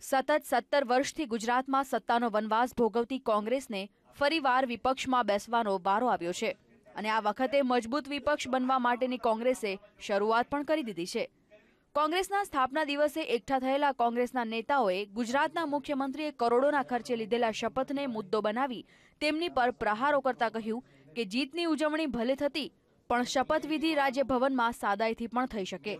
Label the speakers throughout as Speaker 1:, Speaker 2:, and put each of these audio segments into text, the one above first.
Speaker 1: સતત સત્તર વર્ષથી ગુજરાતમાં સત્તાનો વનવાસ ભોગવતી કોંગ્રેસને ફરીવાર વિપક્ષમાં બેસવાનો વારો આવ્યો છે અને આ વખતે મજબૂત વિપક્ષ બનવા માટેની કોંગ્રેસે શરૂઆત પણ કરી દીધી છે. કોંગ્રેસના સ્થાપના દિવસે એકઠા થયેલા કોંગ્રેસના નેતાઓએ ગુજરાતના મુખ્યમંત્રીએ કરોડોના ખર્ચે લીધેલા શપથને મુદ્દો બનાવી તેમની પર પ્રહારો કરતા કહ્યું કે જીતની ઉજવણી ભલે થતી, પણ શપથવિધિ રાજ્યભવનમાં સાદાઈથી પણ થઈ શકે.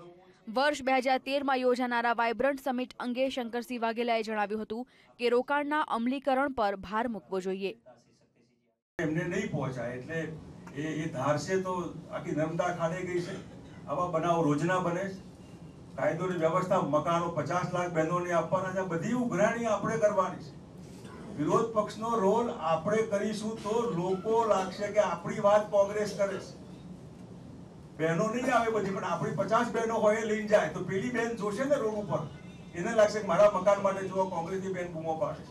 Speaker 1: વર્ષ બે હજાર તેરમાં યોજાનારા વાયબ્રન્ટ સમિટ અંગે શંકરસિંહ વાઘેલાએ જણાવ્યું હતું કે રોકાણના અમલીકરણ પર ભાર મૂકવો જોઈએ.
Speaker 2: એમને નહીં પહોંચાય એટલે એ એ ધારશે તો આખી નર્મદા ખાડે ગઈ છે. આવા બનાવો રોજના બને છે. કાયદોની વ્યવસ્થા મકાનો પચાસ લાખ બહેનોને આપવાના છે. બધી ઉઘરાણી આપણે કરવાની છે. વિરોધ પક્ષનો રોલ આપણે કરીશું તો લોકો લાગશે કે આપણી વાત કોંગ્રેસ કરે છે. બહેનો નહીં આવે બધી પણ આપણી પચાસ બહેનો હોય એ લઈને જાય. તો પેલી બેન જોશે ને રોડ ઉપર એને લાગશે કે મારા મકાન માટે જો કોંગ્રેસની બેન બૂમો પાડે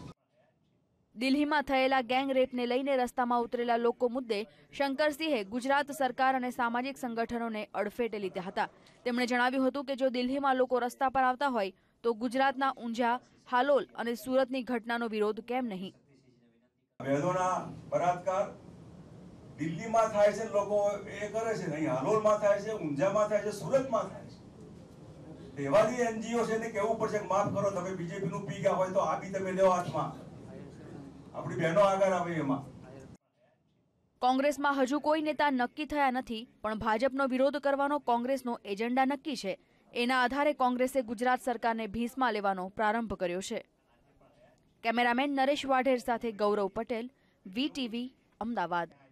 Speaker 1: દિલ્હીમાં થયેલા ગેંગ રેપને લઈને રસ્તામાં ઉતરેલા લોકો મુદ્દે શંકરસિંહે ગુજરાત સરકાર અને સામાજિક સંગઠનોને અડફેટે લીધા હતા. તેમણે જણાવ્યું હતું કે જો દિલ્હીમાં લોકો રસ્તા પર આવતા હોય તો ગુજરાતના ઊંઝા હાલોલ અને સુરતની ઘટનાનો વિરોધ કેમ નહીં?
Speaker 2: બહેનોના બળાત્કાર દિલ્હીમાં થાય છે લોકો એ કરે છે નહીં હાલોલમાં થાય છે, ઊંઝામાં થાય છે, સુરતમાં થાય છે. એવા જે એનજીઓ છે એને કેવું પડશે માફ કરો, તમે બીજેપી નું પી ગયા હોય તો આ બી તમે લેવો હાથમાં. આપણી બહેનો આગળ આવે એમાં.
Speaker 1: કોંગ્રેસમાં હજુ કોઈ નેતા નક્કી થયા નથી, પણ ભાજપનો વિરોધ કરવાનો કોંગ્રેસનો એજન્ડા નક્કી છે. એના આધારે કોંગ્રેસે ગુજરાત સરકારને ભીંસમાં લેવાનો પ્રારંભ કર્યો છે. કેમેરામેન નરેશ વાઢેર સાથે ગૌરવ પટેલ, વીટીવી, અમદાવાદ.